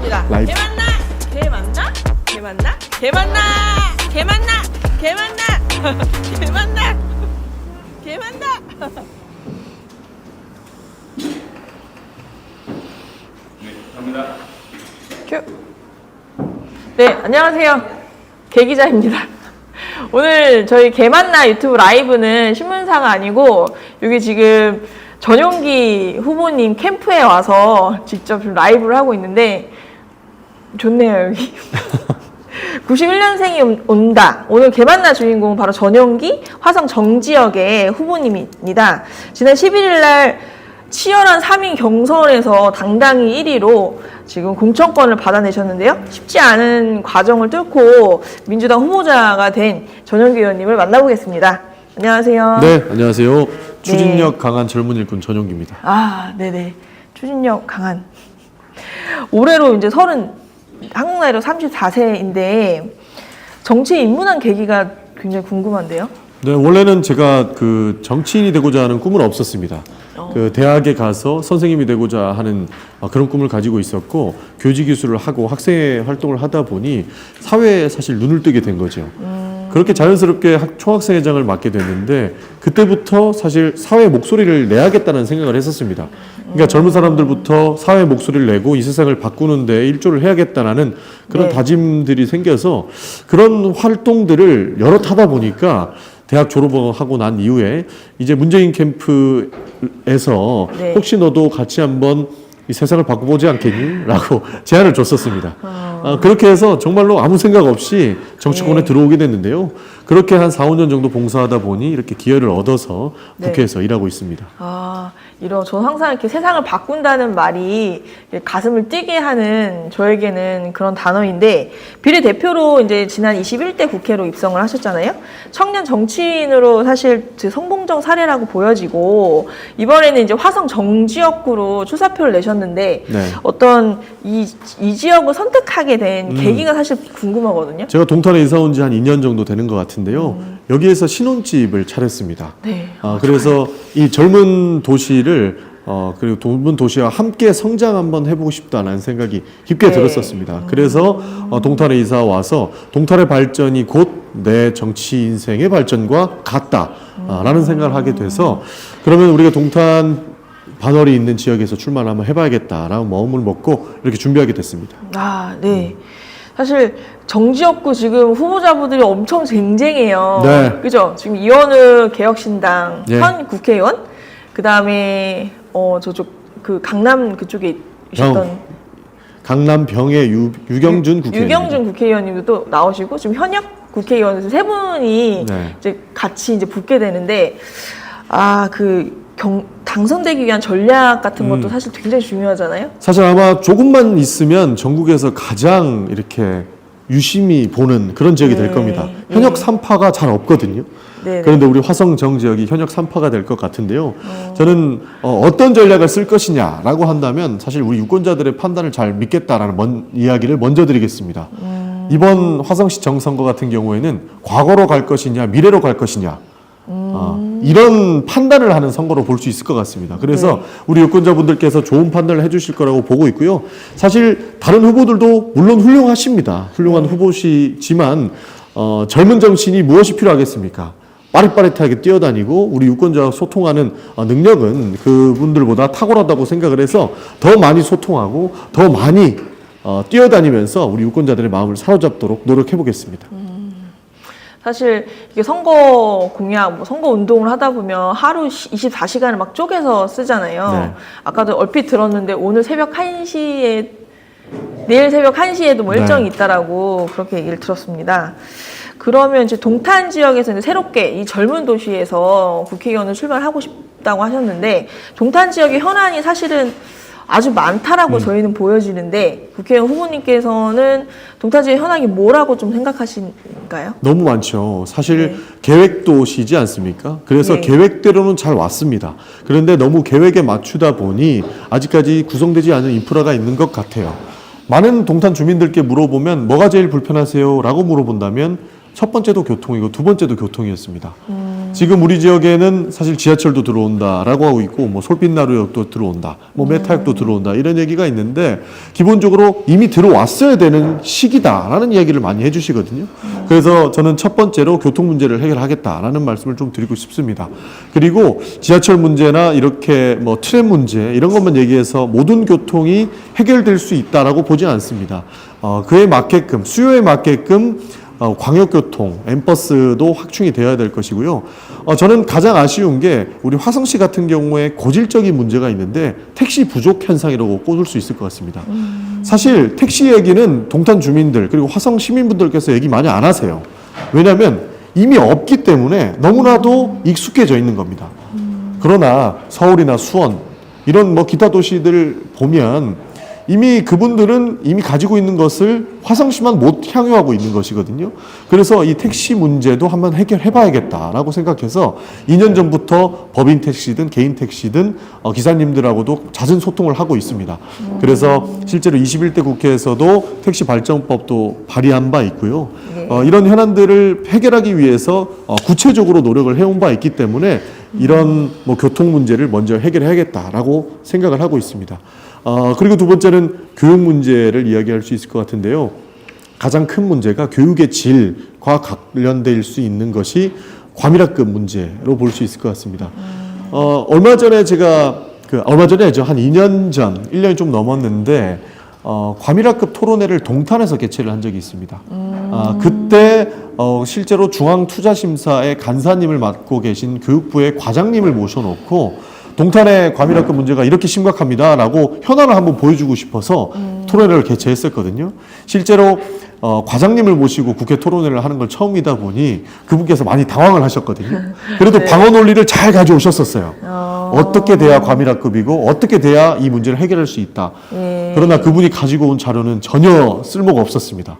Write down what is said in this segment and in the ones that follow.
갑니다. 라이브. 개 맞나? 개 맞나? 개 맞나? 개 맞나? 개 맞나? 개 맞나? 개 맞나? 개 맞나? 큐. 네, 안녕하세요. 개 기자입니다. 오늘 저희 개만나 유튜브 라이브는 신문사가 아니고 여기 지금 전용기 후보님 캠프에 와서 직접 좀 라이브를 하고 있는데 좋네요 여기. 91년생이 온다. 오늘 개만나 주인공은 바로 전용기 화성 정지역의 후보님입니다. 지난 11일 날 치열한 3인 경선에서 당당히 1위로 지금 공천권을 받아내셨는데요. 쉽지 않은 과정을 뚫고 민주당 후보자가 된 전용기 의원님을 만나보겠습니다. 안녕하세요. 네, 안녕하세요. 추진력 강한 젊은 일꾼 전용기입니다. 아, 네네. 추진력 강한. 올해로 이제 서른, 한국 나이로 34세인데, 정치에 입문한 계기가 굉장히 궁금한데요. 네, 원래는 제가 그 정치인이 되고자 하는 꿈은 없었습니다. 그 대학에 가서 선생님이 되고자 하는 아, 그런 꿈을 가지고 있었고 교직 기술을 하고 학생 활동을 하다 보니 사회에 사실 눈을 뜨게 된 거죠. 그렇게 자연스럽게 학- 총학생회장을 맡게 됐는데 그때부터 사실 사회 목소리를 내야겠다는 생각을 했었습니다. 그러니까 젊은 사람들부터 사회 목소리를 내고 이 세상을 바꾸는데 일조를 해야겠다라는 그런 네. 다짐들이 생겨서 그런 활동들을 여럿 하다 보니까 대학 졸업하고 난 이후에 이제 문재인 캠프에서 네. 혹시 너도 같이 한번 이 세상을 바꿔보지 않겠니? 라고 제안을 줬었습니다. 아, 그렇게 해서 정말로 아무 생각 없이 정치권에 네. 들어오게 됐는데요. 그렇게 한 4, 5년 정도 봉사하다 보니 이렇게 기회를 얻어서 네. 국회에서 일하고 있습니다. 아, 이런, 저는 항상 이렇게 세상을 바꾼다는 말이 가슴을 뛰게 하는 저에게는 그런 단어인데, 비례대표로 이제 지난 21대 국회로 입성을 하셨잖아요. 청년 정치인으로 사실 그 성공적 사례라고 보여지고, 이번에는 이제 화성 정지역구로 출사표를 내셨는데, 네. 어떤 이, 이 지역을 선택하게 된 음. 계기가 사실 궁금하거든요. 제가 동탄에 이사 온 지 한 2년 정도 되는 것 같은데요. 여기에서 신혼집을 차렸습니다. 네. 아, 그래서 이 젊은 도시를 어, 그리고 젊은 도시와 함께 성장 한번 해보고 싶다는 생각이 깊게 네. 들었었습니다. 그래서 어, 동탄에 이사 와서 동탄의 발전이 곧 내 정치 인생의 발전과 같다라는 생각을 하게 돼서 그러면 우리가 동탄 반월이 있는 지역에서 출마를 한번 해봐야겠다라는 마음을 먹고 이렇게 준비하게 됐습니다. 아, 네. 사실 정지역구 지금 후보자분들이 엄청 쟁쟁해요. 네. 그죠? 지금 이원우 개혁신당 예. 현 국회의원, 그 다음에 어 저쪽 그 강남 그쪽에 있었던 병. 강남 병의 유, 유경준 국회의원. 유경준 국회의원님도 또 나오시고 지금 현역 국회의원 세 분이 네. 이제 같이 이제 붙게 되는데 아 그 경 당선되기 위한 전략 같은 것도 음. 사실 굉장히 중요하잖아요. 사실 아마 조금만 있으면 전국에서 가장 이렇게 유심히 보는 그런 지역이 될 네, 겁니다. 네. 현역 3파가 잘 없거든요. 네. 그런데 우리 화성정 지역이 현역 3파가 될 것 같은데요. 어. 저는 어, 어떤 전략을 쓸 것이냐라고 한다면 사실 우리 유권자들의 판단을 잘 믿겠다라는 먼, 이야기를 먼저 드리겠습니다. 음. 이번 화성시 정선거 같은 경우에는 과거로 갈 것이냐 미래로 갈 것이냐 어, 이런 판단을 하는 선거로 볼 수 있을 것 같습니다. 그래서 네. 우리 유권자분들께서 좋은 판단을 해주실 거라고 보고 있고요. 사실 다른 후보들도 물론 훌륭하십니다. 훌륭한 후보시지만 어, 젊은 정치인이 무엇이 필요하겠습니까? 빠릿빠릿하게 뛰어다니고 우리 유권자와 소통하는 어, 능력은 그분들보다 탁월하다고 생각을 해서 더 많이 소통하고 더 많이 어, 뛰어다니면서 우리 유권자들의 마음을 사로잡도록 노력해 보겠습니다. 사실 이게 선거 공약, 뭐 선거 운동을 하다 보면 하루 24시간을 막 쪼개서 쓰잖아요. 네. 아까도 얼핏 들었는데 오늘 새벽 1시에 내일 새벽 1시에도 뭐 네. 일정이 있다라고 그렇게 얘기를 들었습니다. 그러면 이제 동탄 지역에서 이제 새롭게 이 젊은 도시에서 국회의원을 출마하고 싶다고 하셨는데 동탄 지역의 현안이 사실은 아주 많다라고 음. 저희는 보여지는데 국회의원 후보님께서는 동탄 지역 현안이 뭐라고 좀 생각하신가요? 너무 많죠. 사실 네. 계획 도시지 않습니까? 그래서 네. 계획대로는 잘 왔습니다. 그런데 너무 계획에 맞추다 보니 아직까지 구성되지 않은 인프라가 있는 것 같아요. 많은 동탄 주민들께 물어보면 뭐가 제일 불편하세요? 라고 물어본다면 첫 번째도 교통이고 두 번째도 교통이었습니다. 지금 우리 지역에는 사실 지하철도 들어온다라고 하고 있고 뭐 솔빛나루역도 들어온다, 뭐 메타역도 들어온다 이런 얘기가 있는데 기본적으로 이미 들어왔어야 되는 시기다라는 이야기를 많이 해주시거든요. 그래서 저는 첫 번째로 교통 문제를 해결하겠다라는 말씀을 좀 드리고 싶습니다. 그리고 지하철 문제나 이렇게 뭐 트램 문제 이런 것만 얘기해서 모든 교통이 해결될 수 있다라고 보지 않습니다. 어, 그에 맞게끔 수요에 맞게끔 어, 광역교통, 엠버스도 확충이 되어야 될 것이고요. 어, 저는 가장 아쉬운 게 우리 화성시 같은 경우에 고질적인 문제가 있는데 택시 부족 현상이라고 꼽을 수 있을 것 같습니다. 사실 택시 얘기는 동탄 주민들 그리고 화성 시민분들께서 얘기 많이 안 하세요. 왜냐하면 이미 없기 때문에 너무나도 익숙해져 있는 겁니다. 그러나 서울이나 수원 이런 뭐 기타 도시들 보면 이미 그분들은 이미 가지고 있는 것을 화성시만 못 향유하고 있는 것이거든요. 그래서 이 택시 문제도 한번 해결해 봐야겠다라고 생각해서 2년 전부터 법인 택시든 개인 택시든 어, 기사님들하고도 잦은 소통을 하고 있습니다. 그래서 실제로 21대 국회에서도 택시 발전법도 발의한 바 있고요. 어, 이런 현안들을 해결하기 위해서 어, 구체적으로 노력을 해온 바 있기 때문에 이런 뭐 교통 문제를 먼저 해결해야겠다라고 생각을 하고 있습니다. 어, 그리고 두 번째는 교육 문제를 이야기할 수 있을 것 같은데요. 가장 큰 문제가 교육의 질과 관련될 수 있는 것이 과밀학급 문제로 볼 수 있을 것 같습니다. 어, 얼마 전에 제가 그 얼마 전에죠 한 2년 전, 1년이 좀 넘었는데 어, 과밀학급 토론회를 동탄에서 개최를 한 적이 있습니다. 아, 그때 어, 실제로 중앙투자심사의 간사님을 맡고 계신 교육부의 과장님을 모셔놓고 동탄의 과밀학급 문제가 이렇게 심각합니다라고 현안을 한번 보여주고 싶어서 토론회를 개최했었거든요. 실제로 어, 과장님을 모시고 국회 토론회를 하는 걸 처음이다 보니 그분께서 많이 당황을 하셨거든요. 그래도 방어 논리를 잘 가져오셨었어요. 어 떻게 돼야 과밀학급이고 어떻게 돼야 이 문제를 해결할 수 있다. 예. 그러나 그분이 가지고 온 자료는 전혀 쓸모가 없었습니다.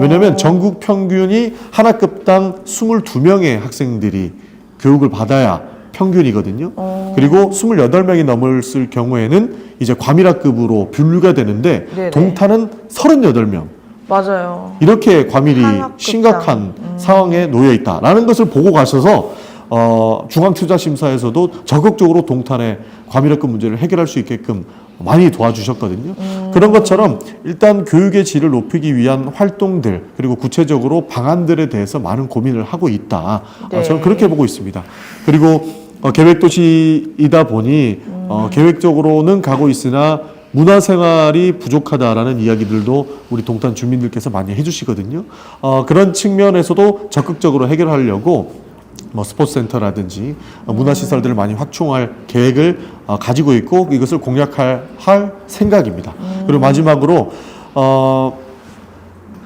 왜냐하면 전국 평균이 한 학급당 22명의 학생들이 교육을 받아야 평균이거든요. 그리고 28명이 넘었을 경우에는 이제 과밀학급으로 분류가 되는데 네네. 동탄은 38명. 맞아요. 이렇게 과밀이 한. 심각한 상황에 놓여 있다라는 것을 보고 가셔서 어, 중앙투자심사에서도 적극적으로 동탄의 과밀학급 문제를 해결할 수 있게끔 많이 도와주셨거든요. 그런 것처럼 일단 교육의 질을 높이기 위한 활동들 그리고 구체적으로 방안들에 대해서 많은 고민을 하고 있다. 네. 어, 저는 그렇게 보고 있습니다. 그리고 어, 계획도시이다 보니 어, 계획적으로는 가고 있으나 문화생활이 부족하다라는 이야기들도 우리 동탄 주민들께서 많이 해주시거든요. 어, 그런 측면에서도 적극적으로 해결하려고 뭐 스포츠 센터라든지 어, 문화 시설들을 많이 확충할 계획을 어, 가지고 있고 이것을 공략할 할 생각입니다. 그리고 마지막으로 어,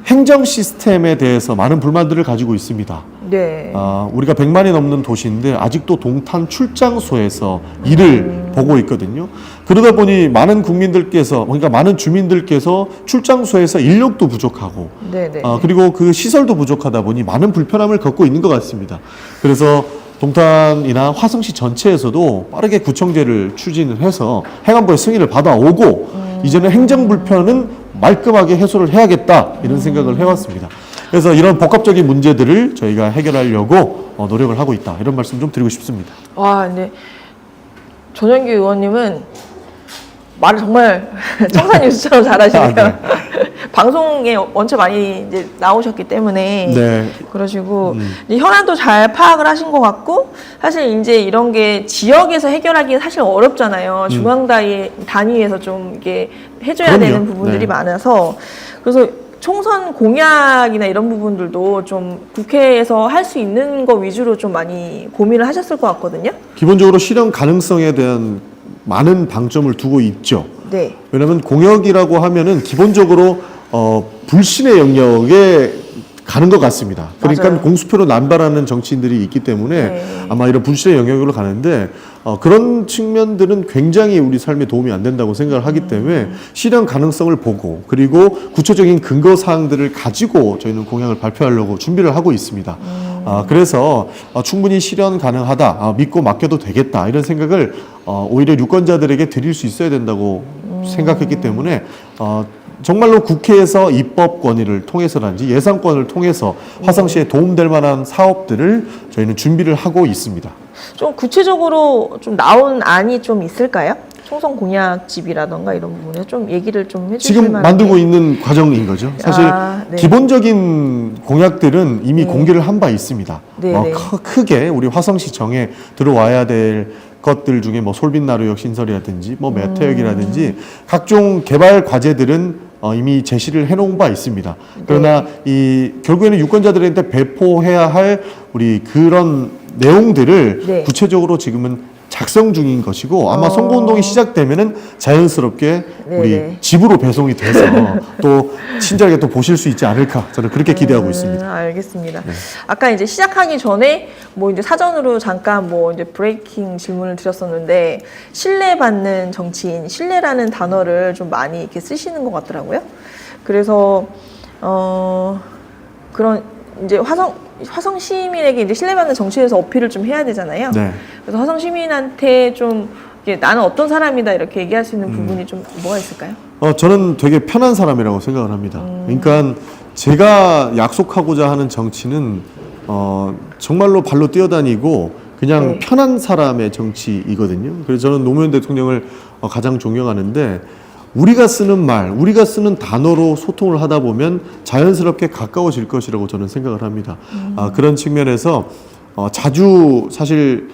행정 시스템에 대해서 많은 불만들을 가지고 있습니다. 네. 아, 우리가 100만이 넘는 도시인데 아직도 동탄 출장소에서 일을 보고 있거든요. 그러다 보니 많은 국민들께서 그러니까 많은 주민들께서 출장소에서 인력도 부족하고 네네. 아, 그리고 그 시설도 부족하다 보니 많은 불편함을 겪고 있는 것 같습니다. 그래서 동탄이나 화성시 전체에서도 빠르게 구청제를 추진을 해서 행안부의 승인을 받아오고 이제는 행정 불편은 말끔하게 해소를 해야겠다 이런 생각을 해왔습니다. 그래서 이런 복합적인 문제들을 저희가 해결하려고 어, 노력을 하고 있다 이런 말씀 좀 드리고 싶습니다. 와, 근데 전현기 의원님은 말을 정말 청산 뉴스처럼 잘하시네요. 아, 방송에 원체 많이 이제 나오셨기 때문에 네. 그러시고 이제 현안도 잘 파악을 하신 것 같고 사실 이제 이런 게 지역에서 해결하기는 사실 어렵잖아요. 중앙 단위 단위에서 좀 이게 해줘야 그럼요. 되는 부분들이 네. 많아서 그래서 총선 공약이나 이런 부분들도 좀 국회에서 할 수 있는 거 위주로 좀 많이 고민을 하셨을 것 같거든요. 기본적으로 실현 가능성에 대한 많은 방점을 두고 있죠. 네. 왜냐하면 공역이라고 하면은 기본적으로 어, 불신의 영역에 가는 것 같습니다. 그러니까 맞아요. 공수표로 남발하는 정치인들이 있기 때문에 네. 아마 이런 불신의 영역으로 가는데 어, 그런 측면들은 굉장히 우리 삶에 도움이 안 된다고 생각을 하기 때문에 실현 가능성을 보고 그리고 구체적인 근거 사항들을 가지고 저희는 공약을 발표하려고 준비를 하고 있습니다. 아, 그래서 어, 충분히 실현 가능하다, 아, 믿고 맡겨도 되겠다 이런 생각을 어, 오히려 유권자들에게 드릴 수 있어야 된다고 생각했기 때문에 어, 정말로 국회에서 입법 권위를 통해서라든지 예산권을 통해서 화성시에 도움될 만한 사업들을 저희는 준비를 하고 있습니다. 좀 구체적으로 좀 나온 안이 좀 있을까요? 총선 공약집이라던가 이런 부분에 좀 얘기를 좀 해주실 지금 만한 만들고 게. 있는 과정인 거죠. 사실 아, 네. 기본적인 공약들은 이미 공개를 한 바 있습니다. 네, 어, 네. 크- 크게 우리 화성시청에 들어와야 될 것들 중에 뭐 솔빛나루역 신설이라든지 뭐 메테역이라든지 음. 각종 개발 과제들은 어, 이미 제시를 해놓은 바 있습니다. 그러나 네. 이 결국에는 유권자들한테 배포해야 할 우리 그런 내용들을 네. 구체적으로 지금은 작성 중인 것이고 아마 어. 선거운동이 시작되면은 자연스럽게 네, 우리 네. 집으로 배송이 돼서 또 친절하게 또 보실 수 있지 않을까 저는 그렇게 기대하고 있습니다. 음, 알겠습니다. 네. 아까 이제 시작하기 전에 뭐 이제 사전으로 잠깐 뭐 이제 브레이킹 질문을 드렸었는데 신뢰받는 정치인, 신뢰라는 단어를 좀 많이 이렇게 쓰시는 것 같더라고요. 그래서 어 그런 이제 화성 화성 시민에게 이제 신뢰받는 정치인에서 어필을 좀 해야 되잖아요. 네. 그래서 화성 시민한테 좀 나는 어떤 사람이다 이렇게 얘기할 수 있는 음. 부분이 좀 뭐가 있을까요? 어, 저는 되게 편한 사람이라고 생각을 합니다. 음. 그러니까 제가 약속하고자 하는 정치는 어, 정말로 발로 뛰어다니고 그냥 네. 편한 사람의 정치이거든요. 그래서 저는 노무현 대통령을 어, 가장 존경하는데 우리가 쓰는 말, 우리가 쓰는 단어로 소통을 하다 보면 자연스럽게 가까워질 것이라고 저는 생각을 합니다. 아, 그런 측면에서 어, 자주 사실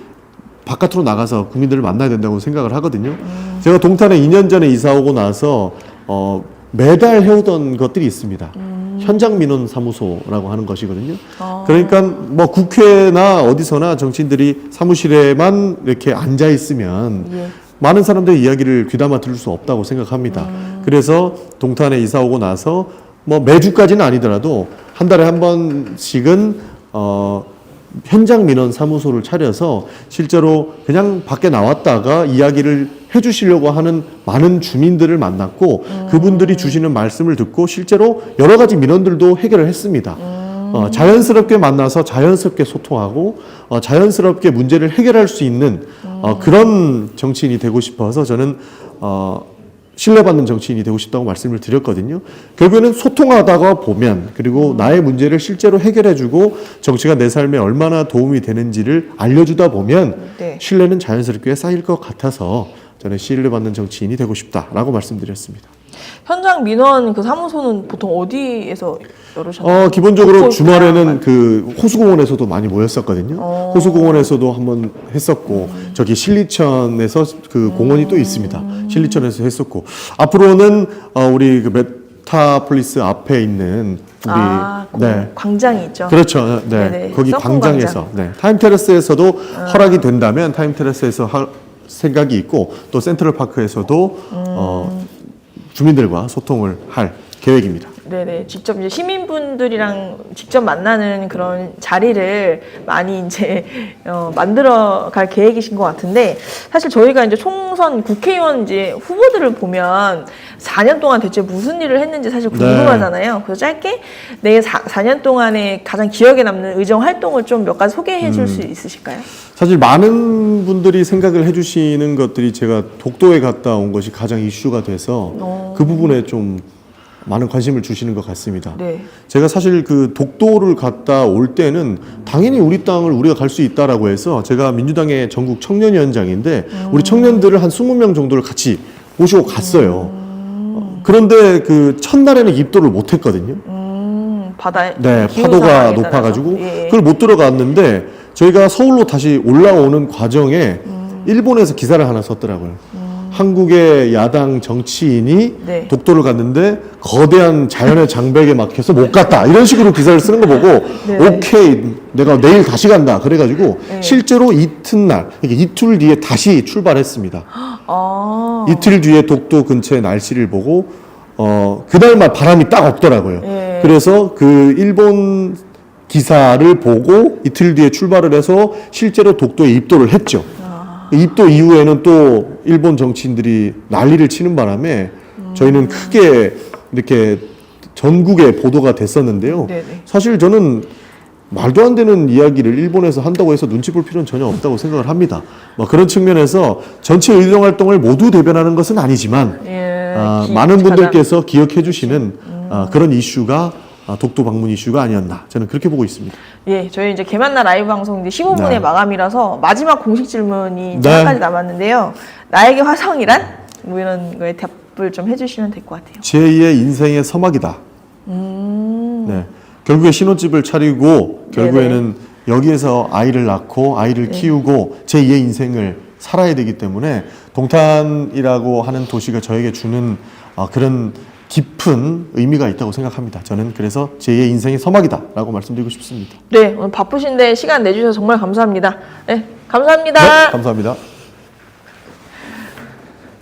바깥으로 나가서 국민들을 만나야 된다고 생각을 하거든요. 제가 동탄에 2년 전에 이사 오고 나서 어, 매달 해오던 것들이 있습니다. 현장 민원 사무소라고 하는 것이거든요. 아. 그러니까 뭐 국회나 어디서나 정치인들이 사무실에만 이렇게 앉아 있으면 예. 많은 사람들의 이야기를 귀담아 들을 수 없다고 생각합니다. 그래서 동탄에 이사 오고 나서 뭐 매주까지는 아니더라도 한 달에 한 번씩은 어 현장 민원 사무소를 차려서 실제로 그냥 밖에 나왔다가 이야기를 해주시려고 하는 많은 주민들을 만났고 그분들이 주시는 말씀을 듣고 실제로 여러 가지 민원들도 해결을 했습니다. 어, 자연스럽게 만나서 자연스럽게 소통하고 어, 자연스럽게 문제를 해결할 수 있는 어, 그런 정치인이 되고 싶어서 저는 어, 신뢰받는 정치인이 되고 싶다고 말씀을 드렸거든요. 결국에는 소통하다가 보면 그리고 나의 문제를 실제로 해결해주고 정치가 내 삶에 얼마나 도움이 되는지를 알려주다 보면 네. 신뢰는 자연스럽게 쌓일 것 같아서 저는 신뢰받는 정치인이 되고 싶다라고 말씀드렸습니다. 현장 민원 그 사무소는 보통 어디에서? 어, 기본적으로 주말에는 그 호수공원에서도 많이 모였었거든요. 어. 호수공원에서도 한번 했었고, 저기 신리천에서 그 공원이 또 있습니다. 신리천에서 했었고, 앞으로는 어, 우리 그 메타폴리스 앞에 있는 우리 아, 그 네. 광장이 있죠. 그렇죠. 네. 네네. 거기 서프 광장에서 네. 타임 테라스에서도 허락이 된다면 타임 테라스에서 할 생각이 있고 또 센트럴 파크에서도 어, 주민들과 소통을 할 계획입니다. 네네. 직접 이제 시민분들이랑 직접 만나는 그런 자리를 많이 이제 어, 만들어 갈 계획이신 것 같은데 사실 저희가 이제 총선 국회의원 이제 후보들을 보면 4년 동안 대체 무슨 일을 했는지 사실 궁금하잖아요. 그래서 짧게 내 4, 4년 동안에 가장 기억에 남는 의정 활동을 좀 몇 가지 소개해 줄수 있으실까요? 사실 많은 분들이 생각을 해주시는 것들이 제가 독도에 갔다 온 것이 가장 이슈가 돼서 어. 그 부분에 좀 많은 관심을 주시는 것 같습니다. 네. 제가 사실 그 독도를 갔다 올 때는 당연히 우리 땅을 우리가 갈 수 있다라고 해서 제가 민주당의 전국 청년위원장인데 우리 청년들을 한 20명 정도를 같이 모시고 갔어요. 어, 그런데 그 첫날에는 입도를 못 했거든요. 음, 바다 네, 파도가 높아가지고. 예, 예. 그걸 못 들어갔는데 저희가 서울로 다시 올라오는 과정에 일본에서 기사를 하나 썼더라고요. 한국의 야당 정치인이 네. 독도를 갔는데 거대한 자연의 장벽에 막혀서 못 갔다 이런 식으로 기사를 쓰는 거 보고 네. 오케이 내가 내일 다시 간다 그래가지고 네. 실제로 이튿날 그러니까 이틀 뒤에 다시 출발했습니다. 아, 이틀 뒤에 독도 근처의 날씨를 보고 어 그날만 바람이 딱 없더라고요. 예. 그래서 그 일본 기사를 보고 이틀 뒤에 출발을 해서 실제로 독도에 입도를 했죠. 아. 입도 이후에는 또 일본 정치인들이 난리를 치는 바람에 음. 저희는 크게 이렇게 전국에 보도가 됐었는데요. 네네. 사실 저는 말도 안 되는 이야기를 일본에서 한다고 해서 눈치 볼 필요는 전혀 없다고 생각을 합니다. 뭐 그런 측면에서 전체 의정 활동을 모두 대변하는 것은 아니지만 예. 아, 기- 많은 분들께서 기억해 주시는 아, 그런 이슈가 아, 독도 방문 이슈가 아니었나 저는 그렇게 보고 있습니다. 예, 저희 이제 개만날 라이브 방송 이제 15분의 네. 마감이라서 마지막 공식 질문이 이제 네. 남았는데요. 나에게 화성이란? 뭐 이런 거에 답을 좀 해주시면 될 것 같아요. 제2의 인생의 서막이다. 음. 네. 결국에 신혼집을 차리고 결국에는 여기에서 아이를 낳고 아이를 네. 키우고 제2의 인생을 살아야 되기 때문에 동탄이라고 하는 도시가 저에게 주는 아, 그런 깊은 의미가 있다고 생각합니다. 저는 그래서 제2의 인생의 서막이다라고 말씀드리고 싶습니다. 네, 오늘 바쁘신데 시간 내주셔서 정말 감사합니다. 네, 감사합니다. 네, 감사합니다.